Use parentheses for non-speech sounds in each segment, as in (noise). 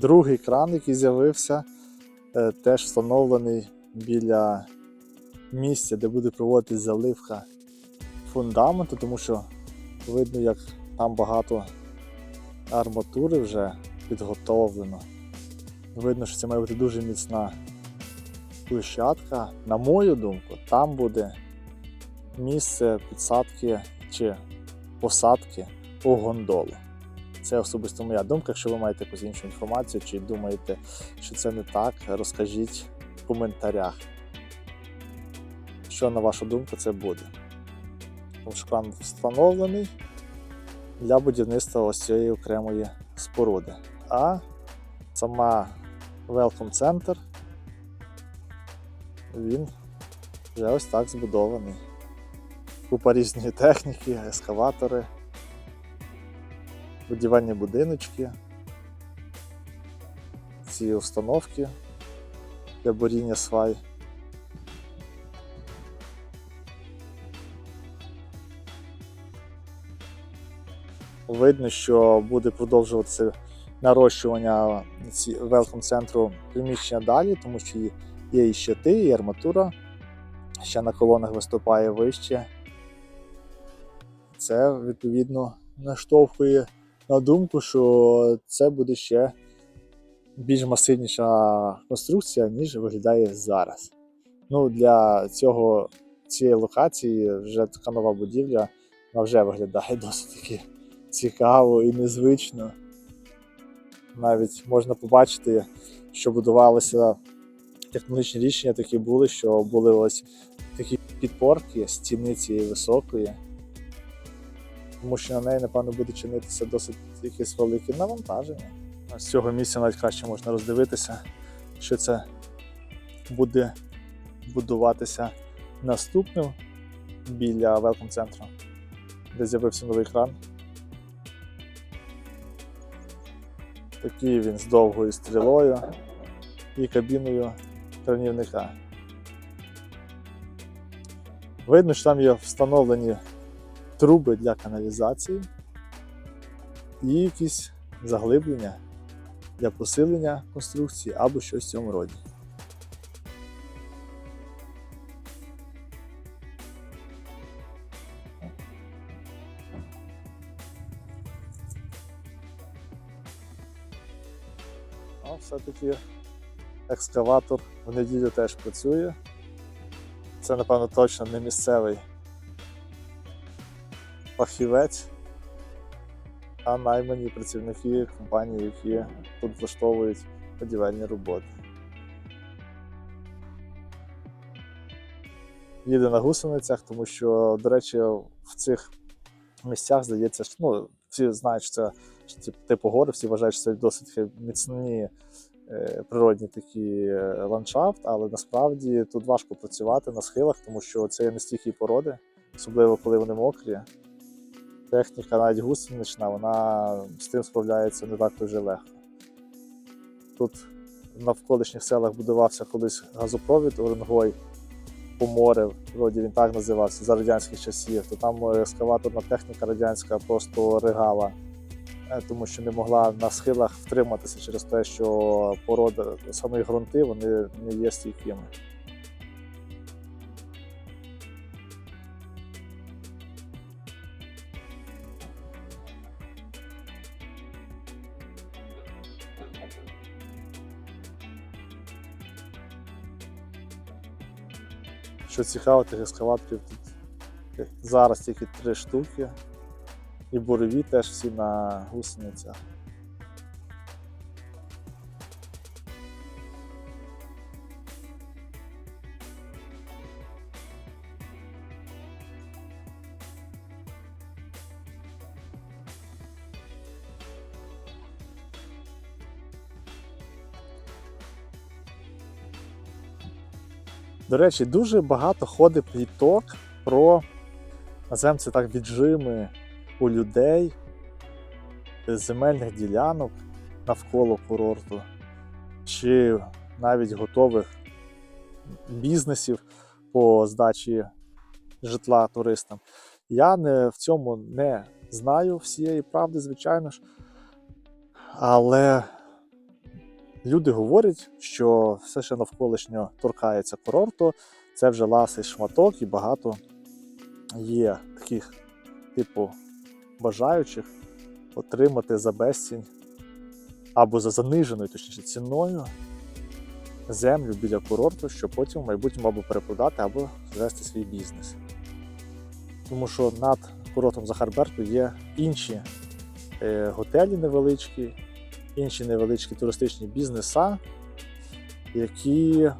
Другий кран, який з'явився, е, теж встановлений біля місця, де буде проводитись заливка фундаменту, тому що видно, як там багато арматури вже підготовлено. Видно, що це має бути дуже міцна площадка. На мою думку, там буде місце підсадки чи посадки у гондолу. Це особисто моя думка. Якщо ви маєте якусь іншу інформацію, чи думаєте, що це не так, розкажіть в коментарях. Що на вашу думку це буде. Тому що кран встановлений для будівництва ось цієї окремої споруди. А сама Welcome Center він вже ось так збудований. Купа різної техніки, ескаватори, будівельні будиночки, ці установки для буріння свай. Видно, що буде продовжуватися нарощування велком центру приміщення далі, тому що є і щити, і арматура. Ще на колонах виступає вище. Це відповідно наштовхує на думку, що це буде ще більш масивніша конструкція, ніж виглядає зараз. Ну, для цього, цієї локації вже така нова будівля вона вже виглядає (laughs) досить таки цікаво і незвично. Навіть можна побачити, що будувалися технологічні рішення такі були, що були ось такі підпорки стіни цієї високої, тому що на неї, напевно, буде чинитися досить якесь велике навантаження. З цього місця навіть краще можна роздивитися, що це буде будуватися наступним біля Welcome центру, де з'явився новий кран. Такий він з довгою стрілою і кабіною кранівника. Видно, що там є встановлені труби для каналізації і якісь заглиблення для посилення конструкції або щось в цьому роді. А все-таки екскаватор в неділю теж працює. Це, напевно, точно не місцевий фахівець, а наймані працівники компанії, які тут влаштовують будівельні роботи. Їде на гусеницях, тому що, до речі, в цих місцях здається, що ну, всі знають, що це що, типу, гори, всі вважають, що це досить міцні е, природні такі е, ландшафт, але насправді тут важко працювати на схилах, тому що це є нестійкі породи, особливо коли вони мокрі. Техніка, навіть гусенична, вона з тим справляється не так дуже легко. Тут в навколишніх селах будувався колись газопровід Оренгой по море, вроді він так називався за радянських часів, то там е, ескаваторна техніка радянська просто ригала, е, тому що не могла на схилах втриматися через те, що порода, самі ґрунти вони не є стійкими. Що цікаво, тих ескаваторів тут зараз тільки три штуки. І бурові теж всі на гусеницях. До речі, дуже багато ходить пліток про називаємо це так віджими у людей земельних ділянок навколо курорту, чи навіть готових бізнесів по здачі житла туристам. Я не, в цьому не знаю всієї правди, звичайно ж. Але люди говорять, що все, що навколишньо торкається курорту, це вже ласий шматок, і багато є таких, типу, бажаючих отримати за безцінь або за заниженою, точніше, ціною землю біля курорту, щоб потім в майбутньому або перепродати, або звести свій бізнес. Тому що над курортом Захарберту є інші е, готелі невеличкі, інші невеличкі туристичні бізнеса, які,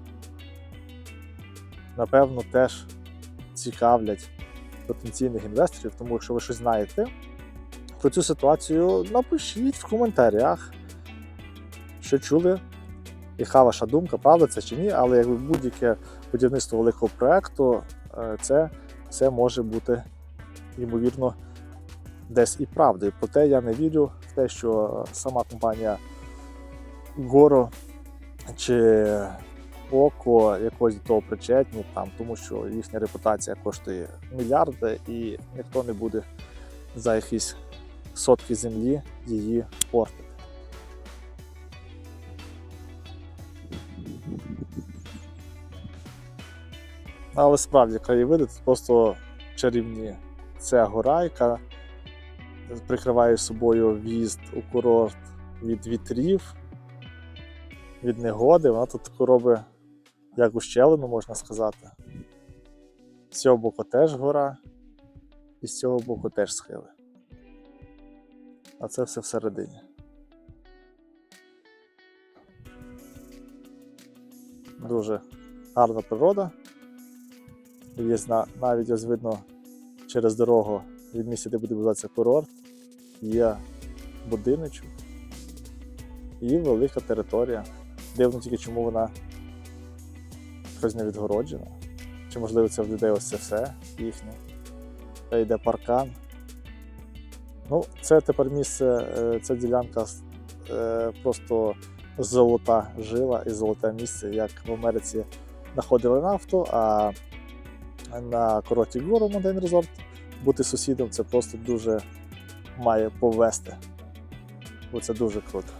напевно, теж цікавлять потенційних інвесторів. Тому якщо ви щось знаєте про цю ситуацію, напишіть в коментарях, що чули, яка ваша думка, правда це чи ні, але якби будь-яке будівництво великого проекту, е, це все може бути, ймовірно, десь і правдою. Проте я не вірю те, що сама компанія Горо чи Око якось до того причетні, там, тому що їхня репутація коштує мільярди, і ніхто не буде за якісь сотки землі її портити. Але справді краєвиди тут просто чарівні. Це гора, яка прикриває собою в'їзд у курорт від вітрів, від негоди. Вона тут таку робить як ущелину, можна сказати. З цього боку теж гора, і з цього боку теж схили. А це все всередині. Дуже гарна природа. Є навіть ось видно через дорогу від місця, де буде будуватися курорт, є будиночок і велика територія. Дивно тільки, чому вона якось не відгороджена. Чи можливо це в людей ось це все їхнє. Та йде паркан. Ну, це тепер місце, е, ця ділянка е, просто золота жила і золоте місце, як в Америці знаходили нафту, а на курорті Гору Mountain Resort бути сусідом це просто дуже має повести. Бо це дуже круто.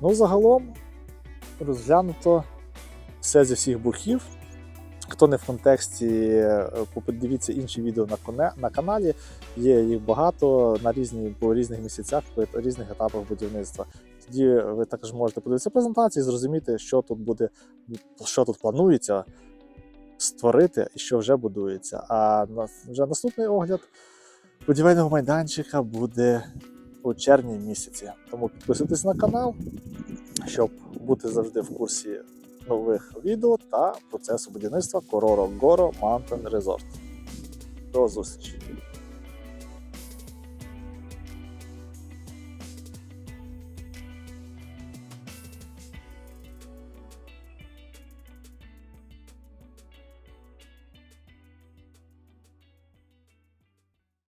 Ну, загалом розглянуто все зі всіх боків. Хто не в контексті, е, подивіться інші відео на, на каналі. Є їх багато на різні, по різних місяцях, по різних етапах будівництва. Тоді ви також можете подивитися презентації, зрозуміти, що тут буде, що тут планується створити і що вже будується. А вже наступний огляд будівельного майданчика буде у червні місяці. Тому підписуйтесь на канал, щоб бути завжди в курсі нових відео та процесу будівництва Короро Горо Mountain Resort. До зустрічі!